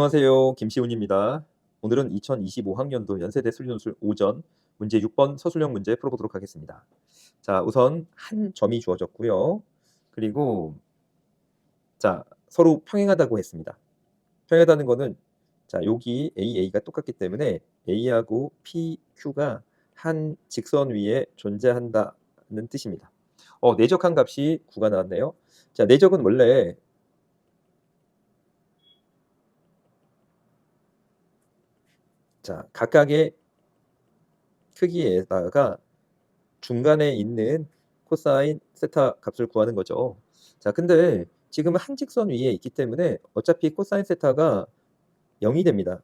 안녕하세요. 김시훈입니다. 오늘은 2025학년도 연세대 수리논술 오전 문제 6번 서술형 문제 풀어보도록 하겠습니다. 자, 우선 한 점이 주어졌고요. 그리고 자, 서로 평행하다고 했습니다. 평행하다는 거는 자, 여기 A, A가 똑같기 때문에 A하고 P, Q가 한 직선 위에 존재한다는 뜻입니다. 어, 내적한 값이 9가 나왔네요. 자, 내적은 원래 자, 각각의 크기에다가 중간에 있는 코사인 세타 값을 구하는 거죠. 자, 근데 지금은 한 직선 위에 있기 때문에 어차피 코사인 세타가 0이 됩니다.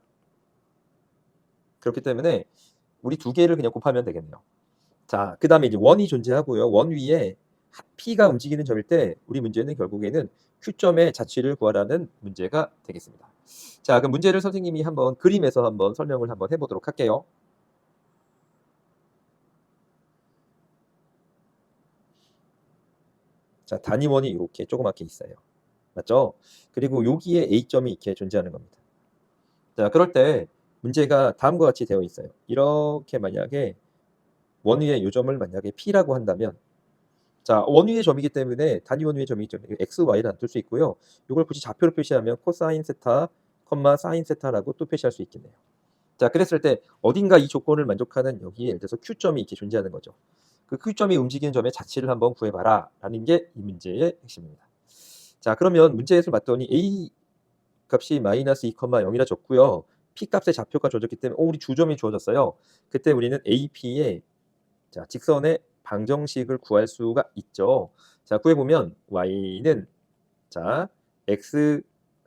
그렇기 때문에 우리 두 개를 그냥 곱하면 되겠네요. 자, 그 다음에 이제 원이 존재하고요. 원 위에 P가 움직이는 점일 때 우리 문제는 결국에는 Q점의 자취를 구하라는 문제가 되겠습니다. 자, 그럼 문제를 선생님이 한번 그림에서 한번 설명을 한번 해보도록 할게요. 자, 단위원이 이렇게 조그맣게 있어요. 맞죠? 그리고 여기에 A점이 이렇게 존재하는 겁니다. 자, 그럴 때 문제가 다음과 같이 되어 있어요. 이렇게 만약에 원위의 요점을 만약에 P라고 한다면 자, 원위의 점이기 때문에 단위 원위의 점이기 때문에 x, y를 안 둘 수 있고요. 이걸 굳이 좌표로 표시하면 코사인 세타, 컴마 사인 세타라고 또 표시할 수 있겠네요. 자, 그랬을 때 어딘가 이 조건을 만족하는 여기에 예를 들어서 Q점이 이렇게 존재하는 거죠. 그 Q점이 움직이는 점의 자취를 한번 구해봐라 라는 게 이 문제의 핵심입니다. 자, 그러면 문제에서 봤더니 A 값이 마이너스 2,0이라 줬고요. P 값의 좌표가 주어졌기 때문에 오, 우리 주점이 주어졌어요. 그때 우리는 AP의 자, 직선의 방정식을 구할 수가 있죠. 자, 구해 보면 y는 자, x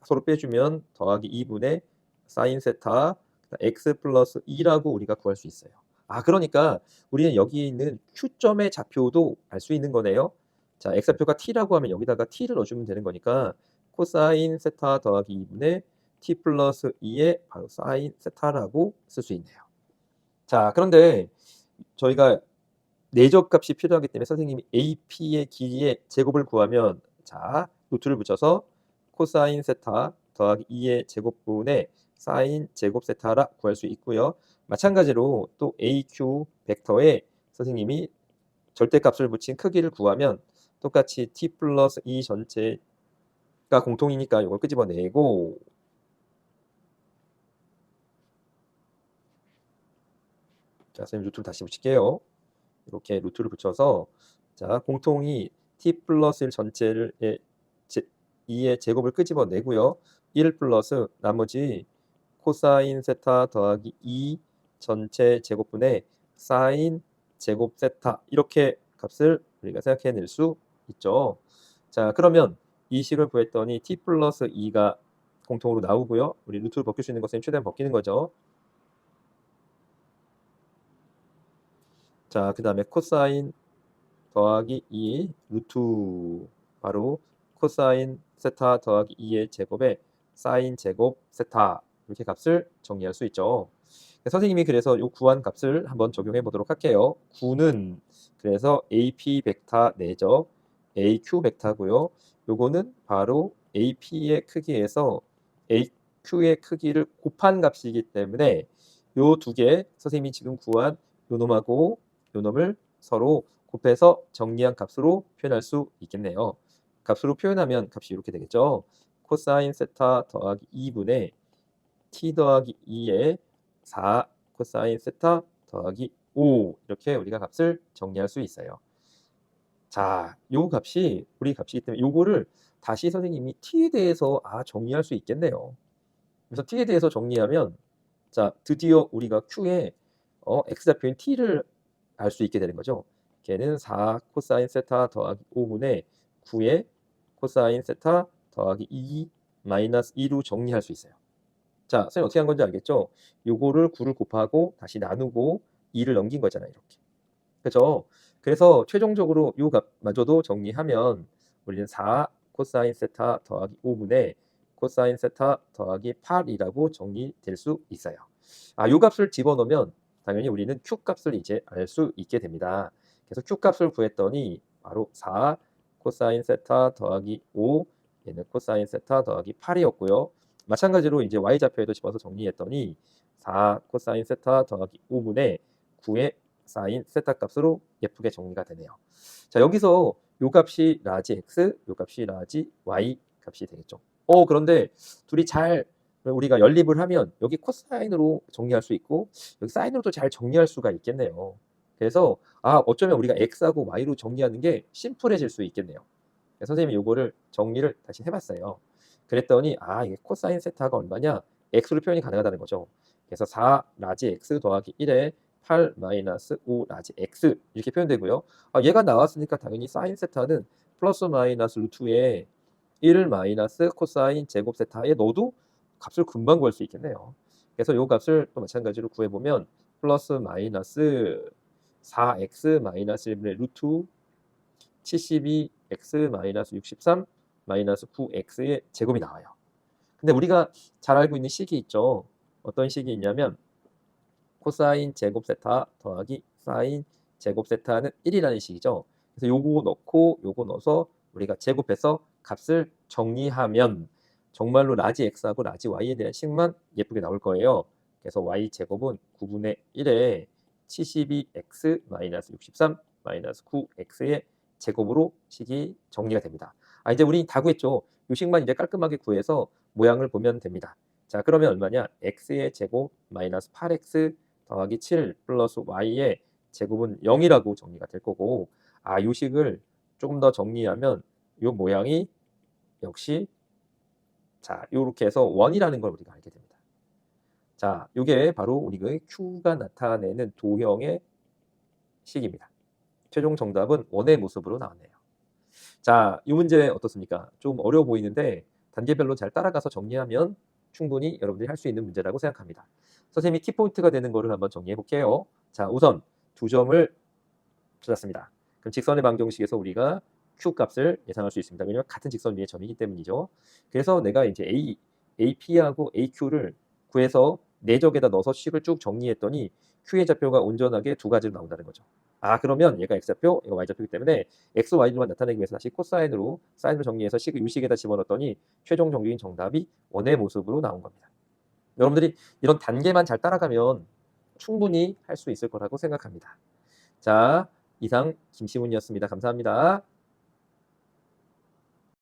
서로 빼주면 더하기 2분의 사인 세타 x 플러스 2라고 우리가 구할 수 있어요. 아, 그러니까 우리는 여기 있는 q점의 좌표도 알 수 있는 거네요. 자, x좌표가 t라고 하면 여기다가 t를 넣어주면 되는 거니까 코사인 세타 더하기 2분의 t 플러스 2의 바로 사인 세타라고 쓸 수 있네요. 자, 그런데 저희가 내적 값이 필요하기 때문에 선생님이 AP의 길이의 제곱을 구하면 자, 노트를 붙여서 코사인 세타 더하기 2의 제곱분의 사인 제곱 세타라 구할 수 있고요. 마찬가지로 또 AQ 벡터에 선생님이 절대값을 붙인 크기를 구하면 똑같이 t 플러스 2 전체가 공통이니까 이걸 끄집어내고 자, 선생님 노트를 다시 붙일게요. 이렇게 루트를 붙여서 자 공통이 t 플러스 1 전체를 2의 제곱을 끄집어 내고요. 1 플러스 나머지 코사인 세타 더하기 2 전체 제곱분의 사인 제곱 세타 이렇게 값을 우리가 생각해낼 수 있죠. 자 그러면 이 식을 구했더니 t 플러스 2가 공통으로 나오고요. 우리 루트를 벗길 수 있는 것은 최대한 벗기는 거죠. 자, 그 다음에 코사인 더하기 2 루트 바로 코사인 세타 더하기 2의 제곱에 사인 제곱 세타 이렇게 값을 정리할 수 있죠. 선생님이 그래서 이 구한 값을 한번 적용해 보도록 할게요. 9는 그래서 AP 벡터 내적 AQ 벡터고요. 요거는 바로 AP의 크기에서 AQ의 크기를 곱한 값이기 때문에 요 두 개 선생님이 지금 구한 요 놈하고 요 놈을 서로 곱해서 정리한 값으로 표현할 수 있겠네요. 값으로 표현하면 값이 이렇게 되겠죠. 코사인 세타 더하기 2분의 t 더하기 2의 4 코사인 세타 더하기 5 이렇게 우리가 값을 정리할 수 있어요. 자, 요 값이 우리 값이기 때문에 요거를 다시 선생님이 t에 대해서 아 정리할 수 있겠네요. 그래서 t에 대해서 정리하면 자 드디어 우리가 q에 어, x좌표인 t를 알 수 있게 되는 거죠. 걔는 4 코사인 세타 더하기 5분의 9의 코사인 세타 더하기 2 마이너스 2로 정리할 수 있어요. 자, 선생님 어떻게 한 건지 알겠죠? 요거를 9를 곱하고 다시 나누고 2를 넘긴 거잖아요. 이렇게. 그죠? 그래서 최종적으로 요 값마저도 정리하면 우리는 4 코사인 세타 더하기 5분의 코사인 세타 더하기 8이라고 정리될 수 있어요. 아, 요 값을 집어넣으면 당연히 우리는 q 값을 이제 알 수 있게 됩니다. 그래서 q 값을 구했더니 바로 4 코사인 세타 더하기 5 얘는 코사인 세타 더하기 8이었고요. 마찬가지로 이제 y-좌표에도 집어서 정리했더니 4 코사인 세타 더하기 5분의 9의 사인 세타 값으로 예쁘게 정리가 되네요. 자, 여기서 요 값이 라지 x, 요 값이 라지 y 값이 되겠죠. 어, 그런데 둘이 잘 우리가 연립을 하면 여기 코사인으로 정리할 수 있고 여기 사인으로도 잘 정리할 수가 있겠네요. 그래서 아, 어쩌면 우리가 x하고 y로 정리하는 게 심플해질 수 있겠네요. 선생님이 요거를 정리를 다시 해봤어요. 그랬더니 아, 이게 코사인 세타가 얼마냐? x로 표현이 가능하다는 거죠. 그래서 4 라지 x 더하기 1에 8 마이너스 5 라지 x 이렇게 표현되고요. 아, 얘가 나왔으니까 당연히 사인 세타는 플러스 마이너스 루트에 1 마이너스 코사인 제곱 세타에 넣어도 값을 금방 구할 수 있겠네요. 그래서 요 값을 또 마찬가지로 구해보면 플러스 마이너스 4x 마이너스 1분의 루트 72x 마이너스 63 마이너스 9x의 제곱이 나와요. 근데 우리가 잘 알고 있는 식이 있죠. 어떤 식이 있냐면 코사인 제곱 세타 더하기 사인 제곱 세타는 1이라는 식이죠. 그래서 요거 넣고 요거 넣어서 우리가 제곱해서 값을 정리하면 정말로 라지 x하고 라지 y에 대한 식만 예쁘게 나올 거예요. 그래서 y 제곱은 9분의 1에 72x 마이너스 63 마이너스 9x의 제곱으로 식이 정리가 됩니다. 아 이제 우리 다 구했죠. 요 식만 이제 깔끔하게 구해서 모양을 보면 됩니다. 자 그러면 얼마냐? x의 제곱 마이너스 8x 더하기 7 플러스 y의 제곱은 0이라고 정리가 될 거고 아 요 식을 조금 더 정리하면 요 모양이 역시 자 요렇게 해서 원이라는 걸 우리가 알게 됩니다. 자 요게 바로 우리가 Q가 나타내는 도형의 식입니다. 최종 정답은 원의 모습으로 나왔네요. 자, 이 문제 어떻습니까? 좀 어려워 보이는데 단계별로 잘 따라가서 정리하면 충분히 여러분들이 할 수 있는 문제라고 생각합니다. 선생님이 키포인트가 되는 거를 한번 정리해 볼게요. 자, 우선 두 점을 찾았습니다. 그럼 직선의 방정식에서 우리가 q 값을 예상할 수 있습니다. 왜냐하면 같은 직선 위의 점이기 때문이죠. 그래서 내가 이제 a, ap하고 aq를 구해서 내적에다 넣어서 식을 쭉 정리했더니 q의 좌표가 온전하게 두 가지로 나온다는 거죠. 아 그러면 얘가 x좌표, 얘가 y좌표이기 때문에 x, y로만 나타내기 위해서 다시 코사인으로 사인으로 정리해서 식을 유식에다 집어넣었더니 최종 정규인 정답이 원의 모습으로 나온 겁니다. 여러분들이 이런 단계만 잘 따라가면 충분히 할 수 있을 거라고 생각합니다. 자, 이상 김시훈이었습니다. 감사합니다.